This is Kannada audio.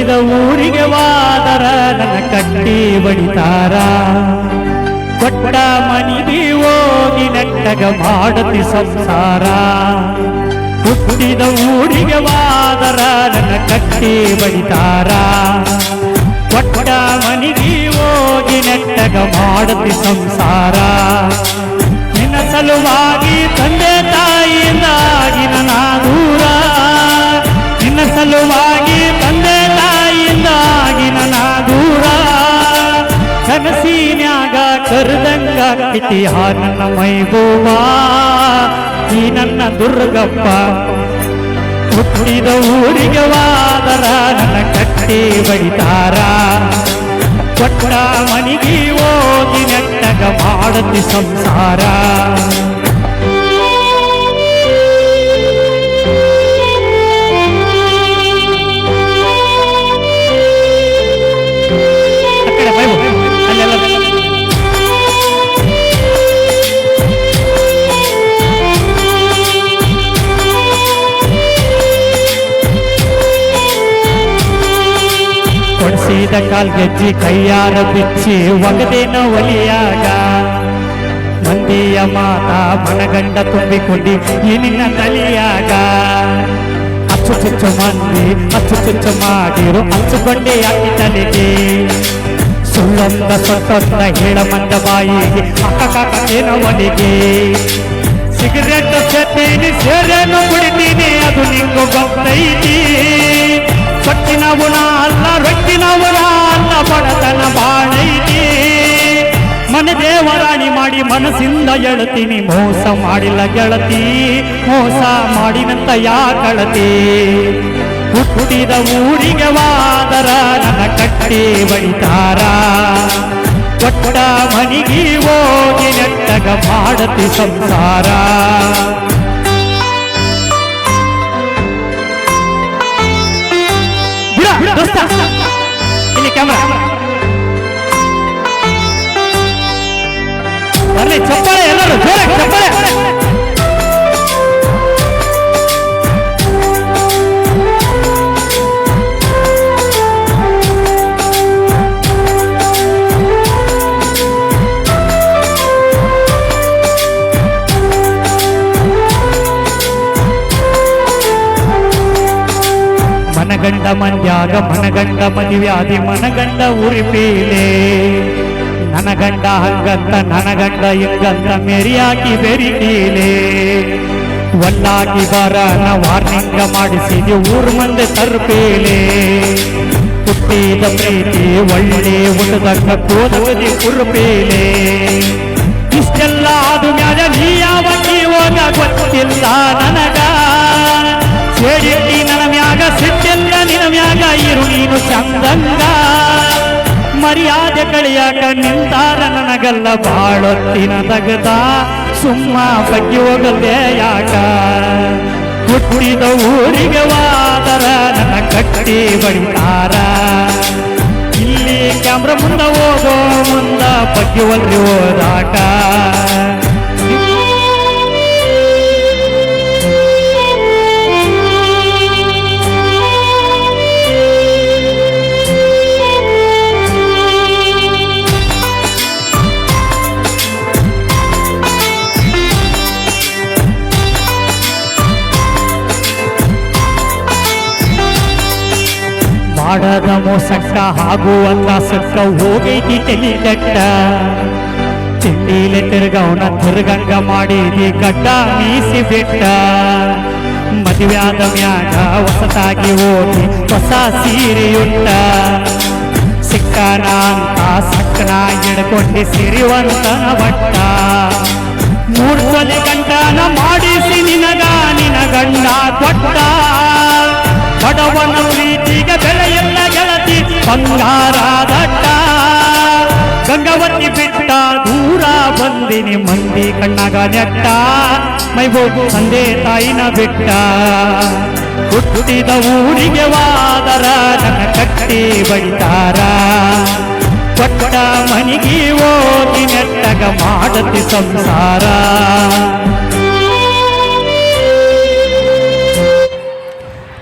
ಒಲಿದ ಊರಿಗೆ ವಾದರ ನನ್ನ ಕಟ್ಟಿ ಬಡಿತಾರ. ಕೊಟ್ಟ ಮನಿಗೆ ಹೋಗಿ ನಟ್ಟಗ ಮಾಡತಿ ಸಂಸಾರ. ಹುಟ್ಟಿದ ಊರಿಗೆ ವಾದರ ನನ್ನ ಕಟ್ಟಿ ಬಡಿತಾರ. ಕೊಟ್ಟ ಮನಿಗೆ ಹೋಗಿ ನಟ್ಟಗ ಮಾಡತಿ ಸಂಸಾರ. ನಿನ್ನ ಸಲುವಾಗಿ ತಂದೆ ತಾಯಿಯಿಂದಾಗಿ ನನ್ನ ದೂರ. ನಿನ್ನ ಸಲುವಾಗಿ ಕನಸಿನ್ಯಾಗ ಕರೆದಂಗ ಕಿತಿಯ ನನ್ನ ಮೈಗೋವಾ ಈ ನನ್ನ ದುರ್ಗಪ್ಪ. ಹುಟ್ಟಿದ ಊರಿಗೆ ವಾದರ ನನ್ನ ಕಟ್ಟಿ ಬಡಿತಾರ ಕೊಟ್ಟ ಮನಿಗೆ ಹೋಗಿ ನೆಟ್ಟಗ ಮಾಡತಿ ಸಂಸಾರ. ಕೊಡಿಸಿದ ಕಾಲ್ಗೆಜ್ಜಿ ಕೈಯಾರ ಬಿಚ್ಚಿ ಒಗದೇನ ಒಲಿಯಾಗ ಮಂದಿಯ ಮಾತ ಮನಗಂಡ ತುಂಬಿಕೊಂಡಿ ಈ ನಿನ್ನ ತಲಿಯಾಗ ಅಚ್ಚು ಚುಚ್ಚು ಮಂದಿ ಅಚ್ಚು ಚುಚ್ಚು ಮಾಡಿರು ಹಚ್ಚುಕೊಂಡೆ ಯಾಕೆ ತಲೆಗೆ ಸುಳ್ಳೊಂದ ಸೊಟ್ಟೊಂದ ಹೇಳ ಮಂದ ಬಾಯಿಗೆ ಅಕ್ಕ ಕಾಕ ಏನೋ ಒಲಿಗೆ ಸಿಗರೆಟ್ ಸೇತೀನಿ ಸೇರೇನು ಕುಡಿತೀನಿ ಅದು ನಿಂಗು ಗೊತ್ತೈತಿ ಸೊಕ್ಕಿನವುನ ಅಲ್ಲ ರೊಕ್ಕಿನವುನ ಅಲ್ಲ, ಬಡತನ ಬಾಳೈತಿ. ಮನೆ ದೇವರಾಣಿ ಮಾಡಿ ಮನಸ್ಸಿಂದ ಎಳತೀನಿ ಮೋಸ ಮಾಡಿಲ್ಲ ಗೆಳತಿ. ಮೋಸ ಮಾಡಿನಂತ ಯಾ ಕಳತಿ? ಹುಟ್ಟಿದ ಊರಿಗೆ ವಾದರ, ನನ್ನ ಕಟ್ಟಿ ಬಡಿತಾರ. ಕೊಟ್ಟ ಮನಿಗೆ ಹೋಗಿ ನೆಟ್ಟಗ, ಮಾಡತಿ ಸಂಸಾರ. ಬರ್ಲಿ ಚಪ್ಪಾಳೆ ಎಲ್ಲರೂ ಜೋರಾಗಿ ಚಪ್ಪಾಳೆ ಮನಗಂಡ ಮಂದ್ಯಾಗ ಮನಗಂಡ ಮದುವ್ಯಾದಿ ಮನಗಂಡ ಉರಿಪೀಲೆ ನನಗಂಡ ಹಂಗಂತ ನನಗಂಡ ಹಿಂಗಂತ ಮೆರಿಯಾಕಿ ಬೆರಿತೀಲೇ ಒಲ್ಲಾಗಿ ಬರನ ವಾರ್ನಿಂಗ ಮಾಡಿಸಿದೆ ಊರ್ ಮುಂದೆ ತರ್ಪೇಲೆ. ಹುಟ್ಟಿದ ಪ್ರೀತಿ ಒಳ್ಳೆ ಉಟದಕ್ಕ ಕೋದವದಿ ಕುರ್ಪೇಲೆ. ಇಷ್ಟೆಲ್ಲ ಅದು ಮ್ಯಾಲ ನೀ ಯಾವ ಜೀವನ ಗೊತ್ತಿಲ್ಲ ನನಗ. ಸೇಡಿಟ್ಟಿ ನನ್ನ ಮ್ಯಾಗ, ಸಿಟ್ಟೆಲ್ಲ ನಿನ್ನ ಮ್ಯಾಗ, ಇರು ನೀನು ಚಂದಂಗ. ಮರ್ಯಾದೆ ಕಳಿಯಾಕ ನಿಂತಾರ ನನಗಲ್ಲ ಬಾಳೊತ್ತಿನ ತಗದ. ಸುಮ್ಮ ಬಗ್ಗೆ ಹೋಗದೆ ಯಾಕ? ಹುಟ್ಟಿದ ಊರಿಗೆ ವಾದರ ನನ್ನ ಕಟ್ಟಿ ಬಡಿತಾರ. ಇಲ್ಲಿ ಕ್ಯಾಮ್ರ ಮುಂದ ಹೋಗೋ ಮುಂದ ಬಗ್ಗೆ ಒಲ್ಲಿ ಹೋದಾಟ ಮಾಡದ ಮೋಸಕ್ಕ ಆಗುವಂತ ಸಕ್ಕ ಹೋಗೈತಿ ತಲಿ ಕಟ್ಟ. ತಿರ್ಗವನ ತಿರ್ಗಂಗ ಮಾಡಿದಿ ಕಟ್ಟ ಮೀಸಿ ಬಿಟ್ಟ ಮದುವ್ಯಾದ ಮ್ಯಾಗ ಹೊಸತಾಗಿ ಹೋಗಿ ಹೊಸ ಸೀರೆಯುಟ್ಟ. ಸಿಕ್ಕನ ಅಂತ ಸಕ್ಕನ ಹಿಡ್ಕೊಂಡು ಸಿರಿವಂತನ ಬಟ್ಟ. ಮೂರ್ ತೊಲೆ ಗಂಟನ ಮಾಡಿಸಿ ನಿನಗ ನಿನ ಗಂಡ ಕೊಟ್ಟ. ಬಡವನ ಪ್ರೀತಿಗೆ ಬೆಲೆಯಲ್ಲ ಗೆಳತಿ, ಬಂಗಾರ ದಟ್ಟ. ಗಂಗವತಿ ಬಿಟ್ಟ ದೂರ ಬಂದಿನಿ ಮಂದಿ ಕಣ್ಣಾಗ ನೆಟ್ಟ. ಮೈಬೋಗು ತಂದೆ ತಾಯಿನ ಬಿಟ್ಟ. ಹುಟ್ಟಿದ ಊರಿಗೆ ವಾದರ, ನನ್ನ ಕಟ್ಟಿ ಬಡಿತಾರ. ಕೊಟ್ಟ ಮನಿಗೆ ಓದಿ ನೆಟ್ಟಗ ಮಾಡತಿ ಸಂಸಾರ.